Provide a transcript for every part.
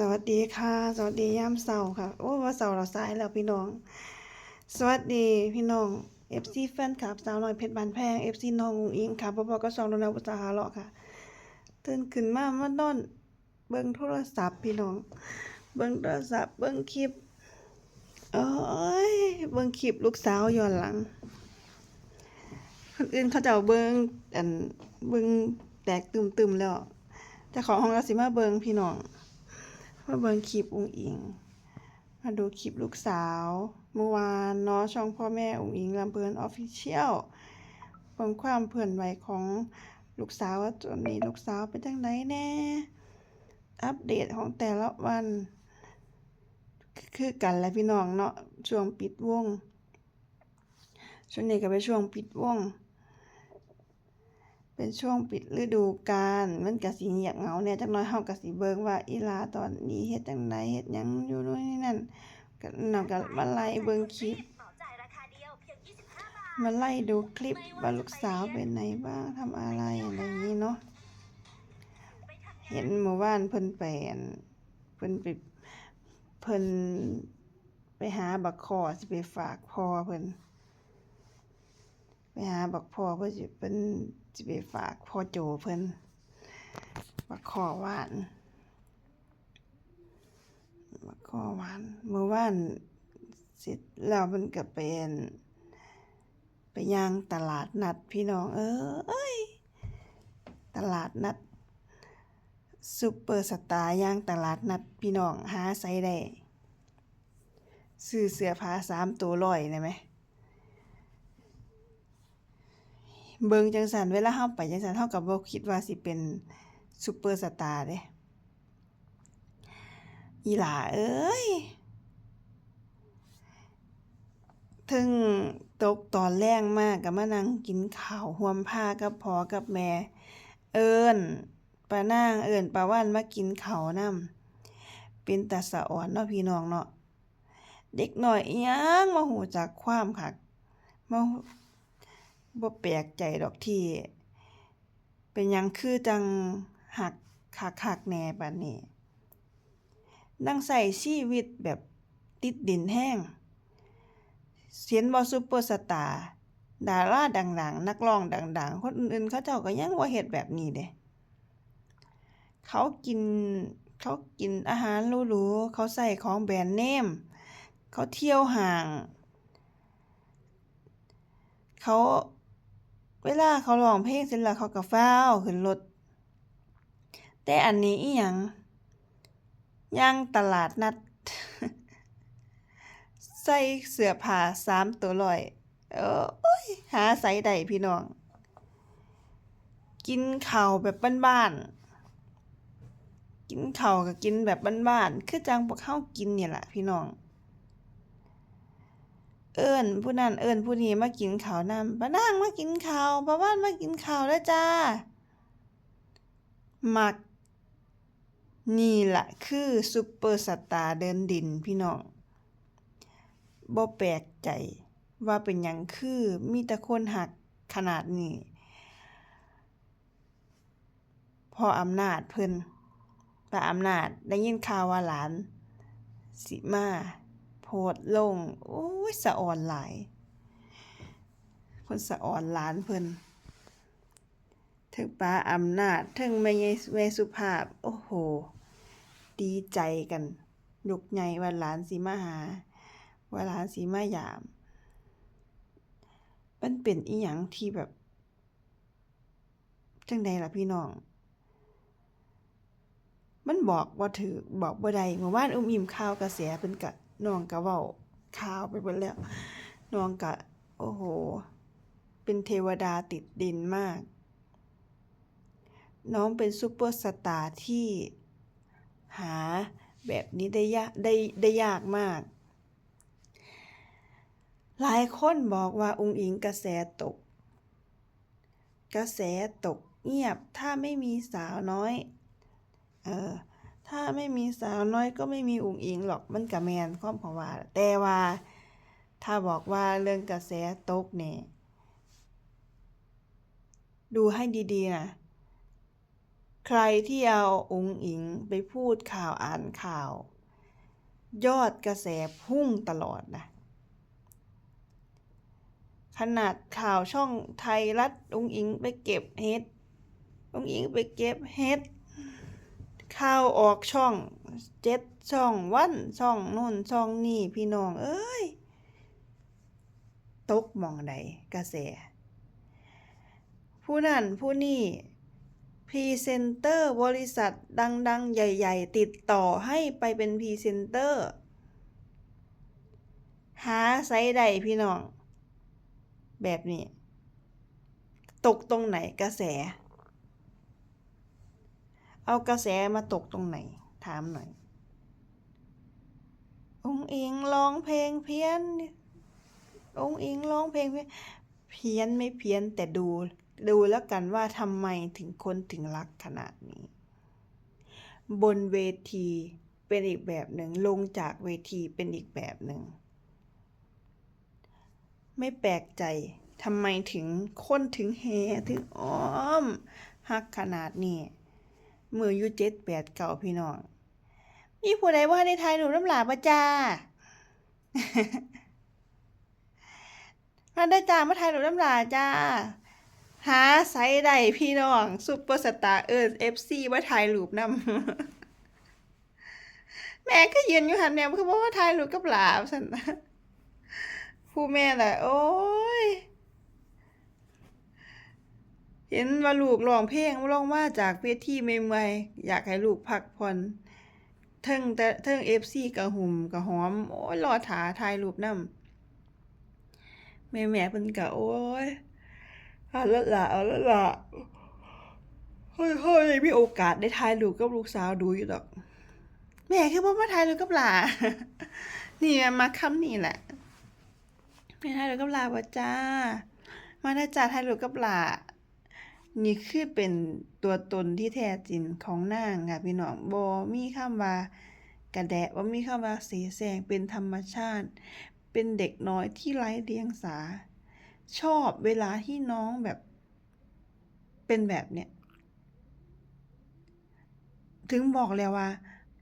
สวัสดีค่ะ สวัสดียามเสาร์ค่ะ โอ้ว่าเสาร์เราสายแล้วพี่น้อง สวัสดีพี่น้อง FC แฟนคลับสาวน้อยเพชรบานแพง FC น้องอุ๋งอิงค่ะพ่อๆก็สองโดนาอุตสาหะเลาะค่ะ ตื่นขึ้นมามานอน เบิ่งโทรศัพท์พี่น้อง เบิ่งโทรศัพท์เบิ่งคลิปโอ้ยเบิ่งคลิปลูกสาวย้อนหลัง คนอื่นเขาเจ้าเบิ่งอันเบิ่งแตกตึมๆแล้ว แต่ของของเราสิมาเบิ่งพี่น้อง มาเบิ่งคลิปอุ๋งอิง มาดูคลิปลูกสาว เมื่อวานเนาะช่องพ่อแม่อุ๋งอิงลำเพลินออฟฟิเชียลเบิ่งความเพื่อนไหวของลูกสาวว่าตอนนี้ลูกสาวเป็นจังไดแน่ อัปเดตของแต่ละวัน คือกันแหละพี่น้องเนาะช่วงปิดวงช่วงนี้ก็เป็นช่วงปิดวง เป็นช่วงปิดฤดูกาลมันก็สิเงียบเหงาเนี่ยจักน้อยเฮาก็สิเบิ่งว่าอีลาตอนนี้เฮ็ดจังไดเฮ็ดหยังอยู่นู่นนี่นั่นก็นำก็มาไล่เบิ่งคลิปมาไล่ดูคลิปว่าลูกสาวเป็นไหนบ้างทำอะไรอะไรอย่างนี้เนาะเห็นเมื่อวานเพิ่นไปนเพิ่นไปเพิ่นไปหาบักคอสิไปฝากพ่อเพิ่น ไปหาบักพ่อเพิ่นสิเพิ่นสิไปฝากพ่อโจเพิ่นบักคอหวานบักคอหวานเมื่อวานเสร็จแล้วมันก็เป็นไปย่างตลาดนัดพี่น้อง เอ้ยตลาดนัดซุปเปอร์สตาร์ย่างตลาดนัดพี่น้องหาใส่ได้ซื้อเสื้อผ้าสามตัวร้อยได้ไหม เบิงจังสันเวลาเฮาไปจังสันเฮาก็บ่คิดว่าสิเป็นซุปเปอร์สตาร์เด้อีหล่าเอ้ยถึงตกตอนแรงมากก็มานั่งกินข้าวห่วมผ้ากับพอกับแม่ เอิ้นป้านางเอิ้นป้าว่านมากินข้าวนำเป็นตาสะอ่อนเนาะพี่น้องเนาะเด็กหน้อยอิหยังมาหูจักความคักมา บ่แปลกใจดอกที่ เป็นหยังคือจังหักคักๆแน่บัดนี้นางใส่ชีวิตแบบติดดินแห้งเห็นบ่ซุปเปอร์สตาร์ดาราดังๆ นักร้องดัง ๆ คนอื่นๆ เขาเจ้าก็ยังบ่าเฮ็ดแบบนี้เด้เขากินเขากินอาหารหรูๆเขาใส่ของแบรนด์เนม เขาเที่ยวห้าง เขา เวลาเขาร้องเพลงเสร็จแล้วเขาก็ฟ้าวขึ้นรถแต่อันนี้อิหยังย่างตลาดนัด ใส่เสื้อผ้าสามตัวร้อยเออโอ้ยหาใส่ได้พี่น้อง กินข้าวแบบบ้านๆกินข้าวก็กินแบบบ้านๆคือจังพวกเฮากินเนี่ยแหละพี่น้อง เอิ้นผู้นั้นเอิ้นผู้นี้มากินข้าวนำป้านางมากินข้าวป้าว่านมากินข้าวแล้วจ้ามัก นี่แหละคือซุปเปอร์สตาร์เดินดินพี่น้องบ่แปลกใจว่าเป็นหยังคือมีแต่คนหักขนาดนี้ พออำนาจเพิ่นป้าอำนาจได้ยินข่าวว่าหลาน สิมา โพสต์ลงโอ้ยสะอ่อนหลายเพิ่นสะอ่อนหลานเพิ่นถึงป้าอำนาจถึงแม่ยายแม่สุภาพ โอ้โห ดีใจกันยกใหญ่ว่าหลานสิมาหา ว่าหลานสิมายาม มันเป็นอีหยังที่แบบ จังใดล่ะพี่น้อง มันบอกบ่าถูกบอกบ่ได้เมื่อวานอุ้มอิ่มข่าวกระแสเพิ่นก็ น้องก็เว้าข่าวไปเบิดแล้วน้องก็โอ้โห เป็นเทวดาติดดินมาก น้องเป็นซุปเปอร์สตาร์ที่หาแบบนี้ได้ยากได้ได้ยากมาก หลายคนบอกว่าองค์อิงกระแสตก กระแสตกเงียบถ้าไม่มีสาวน้อย เออ ถ้าไม่มีสาวน้อยก็ไม่มีอุ๋งอิงหรอกมันก็แมนความของว่า แต่ว่า ถ้าบอกว่าเรื่องกระแสตกเนี่ยดูให้ดีๆนะใครที่เอาองค์อิงไปพูดข่าวอ่านข่าว ยอดกระแสพุ่งตลอดนะขนาดข่าวช่องไทยรัฐองค์อิงไปเก็บเฮ็ดองค์อิงไปเก็บเฮ็ด ข่าวออกช่องเจ็ดช่องวันช่องนู่นช่องนี่พี่น้อง เอ้ย ตกมองใดกระแส ผู้นั่นผู้นี่พรีเซนเตอร์บริษัทดัง ๆ ใหญ่ ๆ ติดต่อให้ไปเป็นพรีเซนเตอร์ หาไซส์ใดพี่น้อง แบบนี้ ตกตรงไหนกระแส เอากระแสมาตกตรงไหน ถามหน่อย องค์เองร้องเพลงเพี้ยน องค์เองร้องเพลงเพี้ยนเพี้ยนไม่เพี้ยนแต่ดูดูแล้วกันว่าทำไมถึงคนถึงรักขนาดนี้ บนเวทีเป็นอีกแบบหนึ่งลงจากเวทีเป็นอีกแบบหนึ่ง ไม่แปลกใจทำไมถึงคนถึงแห่ถึงอ้อมฮักขนาดนี้ มืออยูเจ็ดแปดเก่าพี่น้องมีผู้ใดว่าในไทยหนูน้ำหลาปะจ้ามาได้จ้ามาไทยหนูน้ำหลาจ้าหาไซส์ใดพี่น้องซุปเปอร์สตาร์เอิร์เอฟซีมาถ่ายรูปนำแม่ก็ยืนอยู่หันแม่คือว่าถ่ายรูปกับหลาสันผู้แม่แหละโอ้ย เห็นว่าลูกร้องเพลงร้องมาจากเวทีใหม่ๆอยากให้ลูกพักผ่อนเทิงแต่เทิงเอฟซีกะหุ่มกะหอม โอ้ยรอถาถ่ายรูปนำแม่แม่เพิ่นกะโอ้ยเอาละละเอาละละเฮ้ยเฮ้ยมีโอกาสได้ถ่ายรูปกับลูกสาวดูอยู่ดอก แม่คือบ่มาถ่ายรูปกับหลานี่มาคำนี้แหละไม่ถ่ายรูปกับหลาบ่จ้า มาได้จ้าถ่ายรูปกับหลา นี่คือเป็นตัวตนที่แท้จริงของนางค่ะพี่น้องบ่มีคำว่ากระแดะบ่มีคำว่าเสแสงเป็นธรรมชาติ เป็นเด็กน้อยที่ไร้เดียงสา ชอบเวลาที่น้องแบบ เป็นแบบเนี้ยถึงบอกแล้วว่า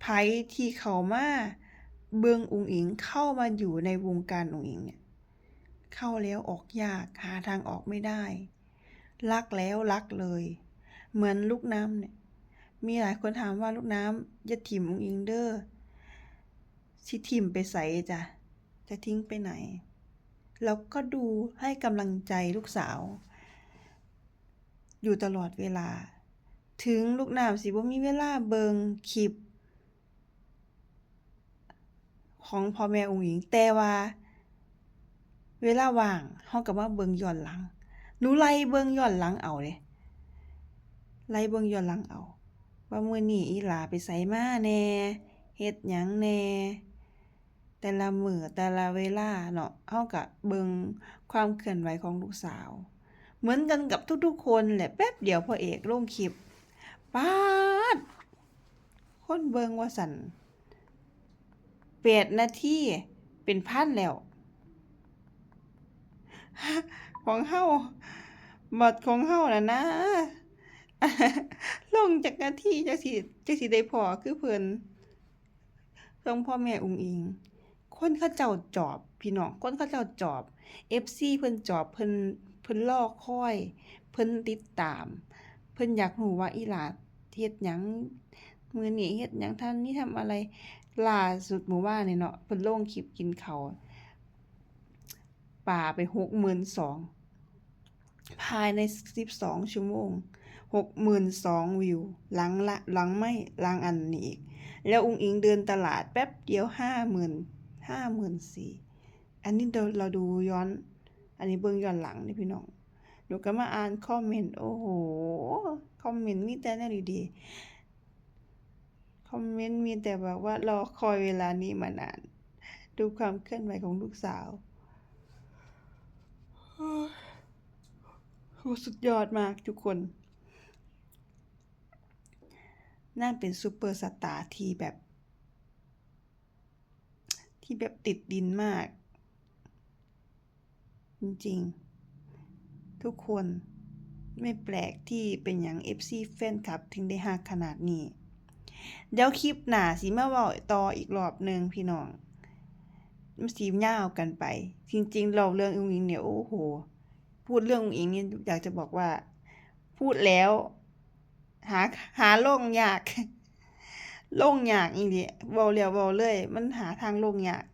ไผที่เขามาเบิงอุงอิงเข้ามาอยู่ในวงการอุงอิงเนี่ย เข้าแล้วออกยากหาทางออกไม่ได้ รักแล้วรักเลย เหมือนลูกน้ำเนี่ย มีหลายคนถามว่าลูกน้ำอย่าถิ่มองอิงเด้อสิถิ่มไปใส่จ้ะ จะทิ้งไปไหน แล้วก็ดูให้กำลังใจลูกสาว อยู่ตลอดเวลา ถึงลูกน้ำสิว่ามีเวลาเบิงคลิป ของพ่อแม่องหญิงแต่ว่า เวลาว่างเฮาก็มาเบิงย้อนหลัง หนูไล่เบิงย้อนหลังเอาเด้ไล่เบิงย้อนหลังเอา ว่ามื้อนี้อีหลาไปไสมาแน่เฮ็ดหยังแน่แต่ละมือแต่ละเวลาเนาะเฮาก็เบิงความเคลื่อนไหวของลูกสาว เหมือนกันกับทุกๆคนแหละแป๊บเดียวพ่อเอกลงคลิปป๊าด คนเบิงว่าสั่นแปดนาทีเป็นพันแล้ว ของเฮาบัดของเฮาน่ะนะ ลงจากนาทีจักสิจักสิได้พอคือเพิ่นทรงพ่อแม่อุงอิง คนเขาเจ้าจอบ พี่น้องคนเขาเจ้าจอบ FC เพิ่นจอบเพิ่นเพิ่นรอค่อย เพิ่นติดตาม เพิ่นอยากรู้ว่าอีหลาเฮ็ดหยังมื้อนี้เฮ็ดหยังท่านนี่ทำอะไรล่าสุดเมื่อวานนี่เนาะเพิ่นลงคลิปกินเขาว ป่าไป62,000ภายใน12ชั่วโมง62,000วิว หลังละหลังไม่หลังอันนี้อีก แล้วอุงอิงเดินตลาดแป๊บเดียว50,000 54,000อันนี้เราเราดูย้อน อันนี้เบิ่งย้อนหลังนี่พี่น้องหนูก็มาอ่านคอมเมนต์โอ้โหคอมเมนต์มีแต่แนวดีๆคอมเมนต์มีแต่แบบว่ารอคอยเวลานี้มานาน ดูความเคลื่อนไหวของลูกสาว โหสุดยอดมากทุกคน นั่นเป็นซูเปอร์สตาร์ที่แบบ ที่แบบติดดินมาก จริงๆ ทุกคนไม่แปลกที่เป็นอย่าง FC แฟนคลับถึงได้ฮักขนาดนี้ เดี๋ยวคลิปหนาสิมาเว้าต่ออีกรอบหนึ่งพี่น้องมันสิยาวกันไป จริงๆ เราเรื่องอุ้งอิงเนี่ย โอ้โห พูดเรื่องอุ้งอิงนี่อยากจะบอกว่า พูดแล้ว หาหาโลงยากโลงยากอีหลีเว้าแล้วเว้าเลย มันหาทางโลงยาก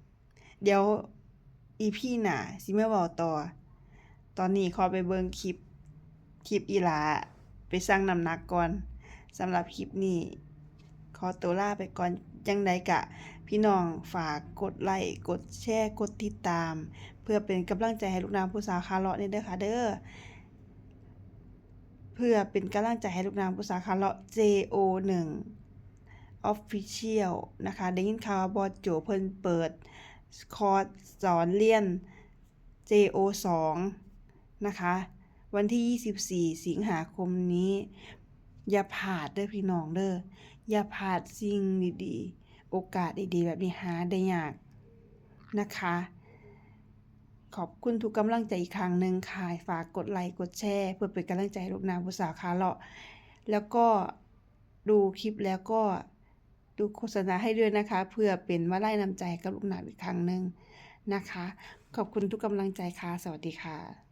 เดี๋ยว EP หนาสิเมาเว้าต่อ ตอนนี้ขอไปเบิ่งคลิป คลิปอีหลา ไปสั่งน้ำหนักก่อนสำหรับคลิปนี้ ขอตัวลาไปก่อนจังใดกะ พี่น้องฝากกดไลค์กดแชร์กดติดตาม เพื่อเป็นกำลังใจให้ลูกน้ำผู้สาวคาเลาะนี่เด้อค่ะเด้อเพื่อเป็นกำลังใจให้ลูกน้ำผู้สาวคาเลาะ JO1 Official นะคะได้ยินข่าวบอสโจเพิ่นเปิด คอร์สสอนเรียน JO2 นะคะวันที่ 24 สิงหาคมนี้ อย่าพลาดเด้อพี่น้องเด้ออย่าพลาดสิ่งดีๆ โอกาสดีๆ แบบนี้หาได้ยากนะคะ ขอบคุณทุกกำลังใจอีกครั้งหนึ่งค่ะฝากกดไลค์กดแชร์ เพื่อเป็นกำลังใจลูกนาบุษาคาเลาะ แล้วก็ดูคลิปแล้วก็ดูโฆษณาให้ด้วยนะคะ เพื่อเป็นมาไล่นำใจกับลูกนาอีกครั้งหนึ่งนะคะ ขอบคุณทุกกำลังใจค่ะ สวัสดีค่ะ